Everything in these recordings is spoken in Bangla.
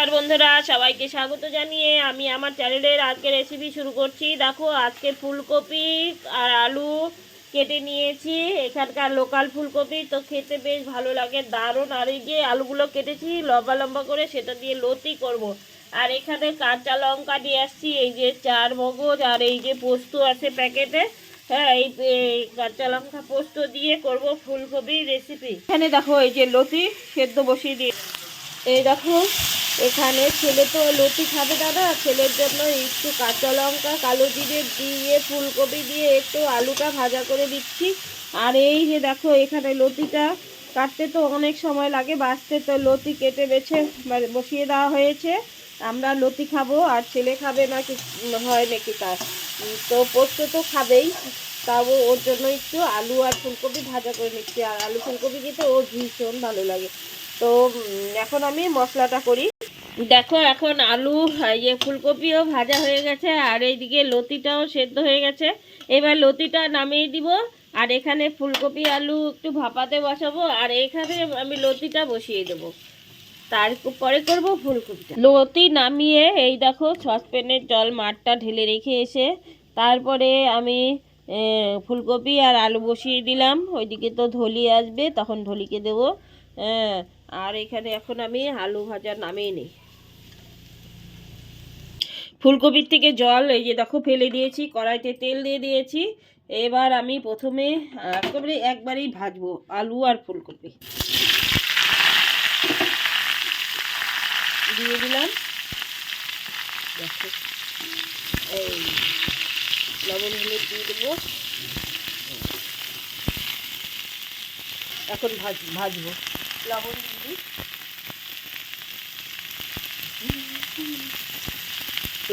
আর বন্ধুরা, সবাইকে স্বাগত জানিয়ে আমি আমার চ্যানেলের আজকে রেসিপি শুরু করছি। দেখো, আজকে ফুলকপি আর আলু কেটে নিয়েছি। এখানকার লোকাল ফুলকপি তো খেতে বেশ ভালো লাগে। দারুণ আর এই যে আলুগুলো কেটেছি, লম্বা লম্বা করে সেটা দিয়ে লতি করব। আর এখানে কাঁচা লঙ্কা দিয়ে আসছি, এই যে চার মগজ আর এই যে পোস্ত আছে প্যাকেটে হ্যাঁ এই কাঁচা লঙ্কা পোস্ত দিয়ে করব ফুলকপি রেসিপি এখানে দেখো, এই যে লতি, সেদ্ধ বসিয়ে দিয়ে এই দেখো এখানে ছেলে তো লতি খাবে দাদা। ছেলের জন্য একটু কাঁচা লঙ্কা, কালো জিরে দিয়ে, ফুলকপি দিয়ে একটু আলুটা ভাজা করে দিচ্ছি। আর এই যে দেখো, এখানে লতিটা কাটতে তো অনেক সময় লাগে, বাঁচতে তো লতি কেটে বেছে মানে বসিয়ে দেওয়া হয়েছে। আমরা লতি খাব, আর ছেলে খাবে না কি, হয় নাকি তার? তো পোস্ত তো খাবেই, তাও ওর জন্য একটু আলু আর ফুলকপি ভাজা করে নিচ্ছি। আর আলু ফুলকপি খেতে ওর ভীষণ ভালো লাগে। তো এখন আমি মশলাটা করি। দেখো এখন আলু ইয়ে ফুলকপিও ভাজা হয়ে গেছে, আর এইদিকে লতিটাও সেদ্ধ হয়ে গেছে। এবার লতিটা নামিয়ে দিব, আর এখানে ফুলকপি, আলু একটু ভাপাতে বসাবো, আর এখানে আমি লতিটা বসিয়ে দেবো। তারপরে করব ফুলকপিটা। লতি নামিয়ে এই দেখো সসপ্যানের জল মাঠটা ঢেলে রেখে এসে, তারপরে আমি ফুলকপি আর আলু বসিয়ে দিলাম। ওইদিকে তো ধলি আসবে, তখন ধলিকে দেবো। হ্যাঁ আর এখানে এখন আমি আলু ভাজা নামিয়ে নিই। ফুলকপির থেকে জল, এই যে দেখো ফেলে দিয়েছি, কড়াইতে তেল দিয়ে দিয়েছি। এবার আমি প্রথমে, একেবারে একবারেই ভাজবো আলু আর ফুলকপি। দিয়ে দিলাম। এই লবণ, হলুদ দিয়ে দেবো। এখন ভাজ, ভাজবো। লবণ দিয়ে।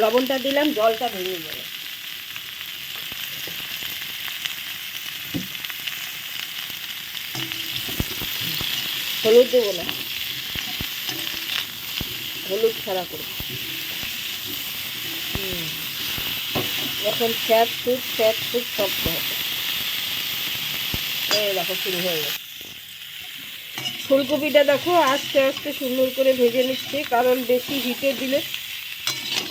লবণটা দিলাম, জলটা বেরিয়ে গেল। হলুদ দেবো না। হলুদ ছাড়া করব। এখন ফ্যাট ফুট ফ্যাট ফুট সব হবে দেখো, শুরু হয়ে গেছে। ফুলকপিটা দেখো, আস্তে আস্তে সুন্দর করে ভেজে নিচ্ছি, কারণ বেশি হিটে দিলে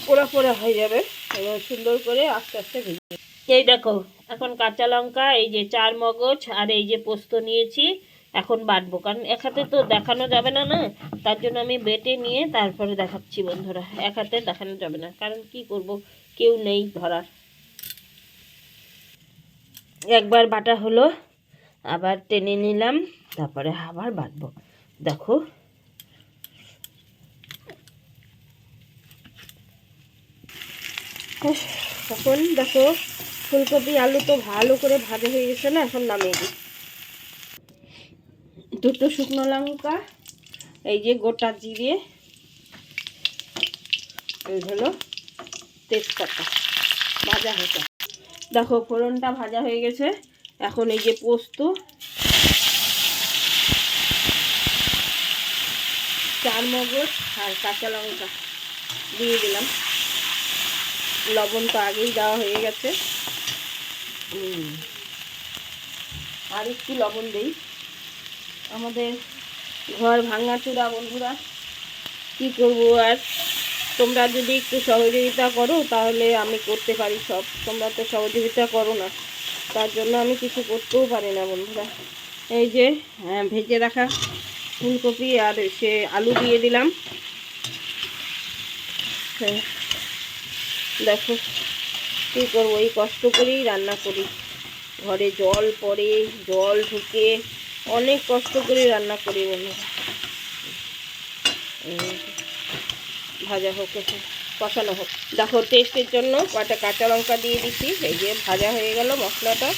পোড়া পোড়া হয়ে যাবে। এবার সুন্দর করে আস্তে আস্তে ভেজে এই দেখো, এখন কাঁচা লঙ্কা, এই যে চার মগজ আর এই যে পোস্ত নিয়েছি, এখন বাটবো। কারণ এক হাতে তো দেখানো যাবে না না? তার জন্য আমি বেটে নিয়ে তারপরে দেখাচ্ছি বন্ধুরা। এক হাতে দেখানো যাবে না। কারণ কি করব? কেউ নেই ধরার। একবার বাটা হলো, আবার টেনে নিলাম, তারপরে আবার বাটবো। দেখো এখন দেখো, ফুলকপি, আলু তো ভালো করে ভাজা হয়ে গেছে না, এখন নামিয়ে দিই। দুটো শুকনো লঙ্কা, এই যে গোটা জিরে, এই হলো তেজপাতা, ভাজা হয়েছে। দেখো, ফোড়নটা ভাজা হয়ে গেছে, এখন এই যে পোস্ত চার মগজ আর কাঁচা লঙ্কা দিয়ে দিলাম। লবণ তো আগেই দেওয়া হয়ে গেছে। আর একটু লবণ দেই। আমাদের ঘর ভাঙাচুরা বন্ধুরা কি করব আর? তোমরা যদি একটু সহযোগিতা করো তাহলে আমি করতে পারি সব। তোমরা তো সহযোগিতা করো না। তার জন্য আমি কিছু করতেও পারি না বন্ধুরা। এই যে হ্যাঁ, ভেজে রাখা ফুলকপি আর সে আলু দিয়ে দিলাম। হ্যাঁ। দেখো কী করব, এই কষ্ট করেই রান্না করি। ঘরে জল পড়ে, জল ঢুকে, অনেক কষ্ট করে রান্না করি বন্ধুরা। ভাজা হোক, কষানো হোক। দেখো টেস্টের জন্য কয়টা কাঁচা লঙ্কা দিয়ে দিচ্ছি। এই যে ভাজা হয়ে গেল মশলাটা।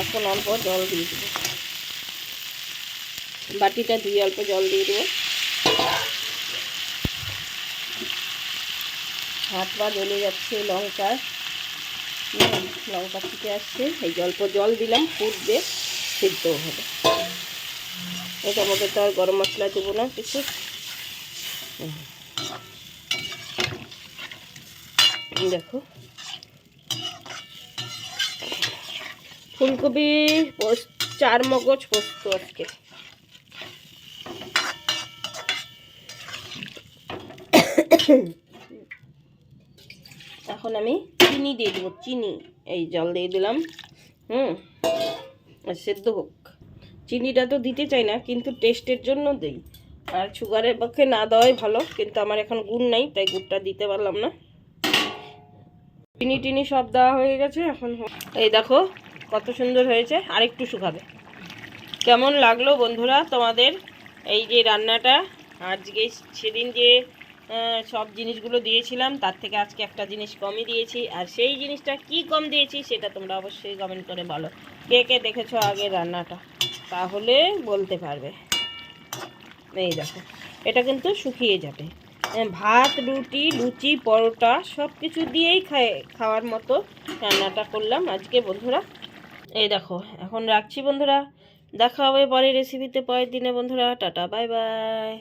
এখন অল্প জল দিয়ে দেবো। বাটিটা ধুয়ে অল্প জল দিয়ে দেবো। হাত পা জ্বলে যাচ্ছে লঙ্কা। হুম, লঙ্কা ফুটে আসছে। এই অল্প জল দিলাম ফুটবে সিদ্ধ হবে। এটার মধ্যে তো আর গরম মশলা দেবো না কিছু। দেখো। ফুলকপি চার মগজ পোস্ত আজকে। এখন আমি চিনি দিয়ে দেবো, চিনি। এই জল দিয়ে দিলাম। হুম সেদ্ধ হোক। চিনিটা তো দিতে চাই না, কিন্তু টেস্টের জন্য দিই। আর সুগারের পক্ষে না দেওয়াই ভালো, কিন্তু আমার এখন গুড় নাই, তাই গুড়টা দিতে পারলাম না। চিনি টিনি সব দেওয়া হয়ে গেছে, এখন এই দেখো কত সুন্দর হয়েছে আর একটু শুকাবে। কেমন লাগল বন্ধুরা তোমাদের এই যে রান্নাটা? আজকে সেদিন যে সব জিনিসগুলো দিয়েছিলাম, তার থেকে আজকে একটা জিনিস কমই দিয়েছি। আর সেই জিনিসটা কি কম দিয়েছি সেটা তোমরা অবশ্যই কমেন্ট করে বলো। কে কে দেখেছ আগে রান্নাটা? তাহলে বলতে পারবে। এই দেখো, এটা কিন্তু শুকিয়ে যাবে। ভাত, রুটি, লুচি, পরোটা সব কিছু দিয়েই খায়, খাওয়ার মতো রান্নাটা করলাম আজকে বন্ধুরা। এই দেখো, এখন রাখছি বন্ধুরা। দেখা হবে পরের রেসিপিতে পরের দিনে বন্ধুরা। Tata bye bye